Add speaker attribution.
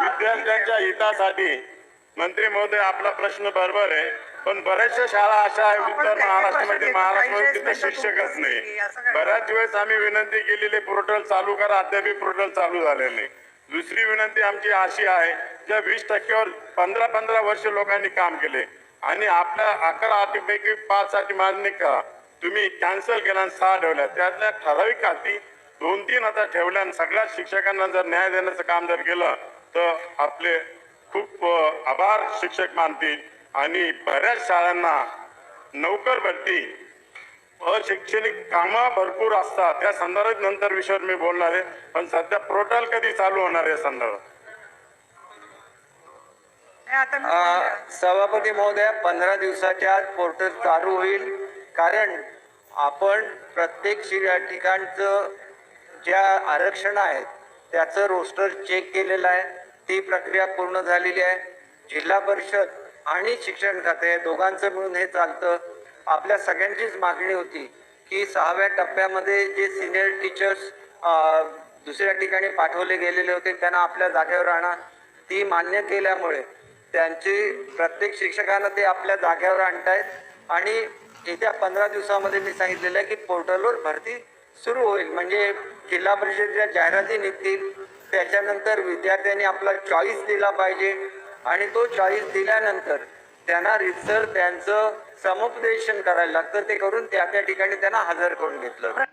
Speaker 1: विद्यार्थ्यांच्या हितासाठी मंत्री महोदय आपला प्रश्न बरोबर आहे पण बऱ्याचशा शाळा अशा आहे उत्तर महाराष्ट्रामध्ये महाराष्ट्रामध्ये तिथे शिक्षकच नाही. बऱ्याच वेळेस आम्ही विनंती केलेली पोर्टल चालू करा अद्यापही पोर्टल चालू झालेलं नाही. दुसरी विनंती आमची अशी आहे ज्या वीस टक्क्यावर पंधरा पंधरा वर्ष लोकांनी काम केले आणि आपल्या अकरा अटीपैकी पाच अटी मान्य करा. तुम्ही कॅन्सल आणि सहा ठेवल्या. त्यातल्या ठराविक अटी दोन तीन आता ठेवल्या सगळ्या शिक्षकांना जर न्याय देण्याचं काम जर केलं तर आपले खूप आभार शिक्षक मानतील. आणि बऱ्याच शाळांना नोकर भरती अशैक्षणिक कामं भरपूर असतात. त्या संदर्भात नंतर विषयावर मी बोलणार आहे. पण सध्या पोर्टल कधी चालू होणार आहे या संदर्भात?
Speaker 2: सभापती महोदया पंधरा दिवसाच्या आत पोर्टल चालू होईल. कारण आपण प्रत्येक ठिकाणचं ज्या आरक्षण आहेत त्याचं रोस्टर चेक केलेलं आहे. ती प्रक्रिया पूर्ण झालेली आहे. जिल्हा परिषद आणि शिक्षण खाते दोघांचं मिळून हे चालतं. आपल्या सगळ्यांचीच मागणी होती की सहाव्या टप्प्यामध्ये जे सिनियर टीचर्स दुसऱ्या ठिकाणी पाठवले गेलेले होते त्यांना आपल्या जागेवर आणा. ती मान्य केल्यामुळे त्यांची प्रत्येक शिक्षकांना ते आपल्या जाग्यावर आणतायत. आणि येत्या पंधरा दिवसामध्ये मी सांगितलेलं आहे की पोर्टलवर भरती सुरू होईल. म्हणजे जिल्हा परिषदेच्या जाहिराती निघतील. त्याच्यानंतर विद्यार्थ्यांनी आपला चॉईस दिला पाहिजे. आणि तो चॉईस दिल्यानंतर त्यांना रितसर त्यांचं समुपदेशन करायला लागतं. ते करून त्या त्या ठिकाणी त्यांना हजर करून घेतलं.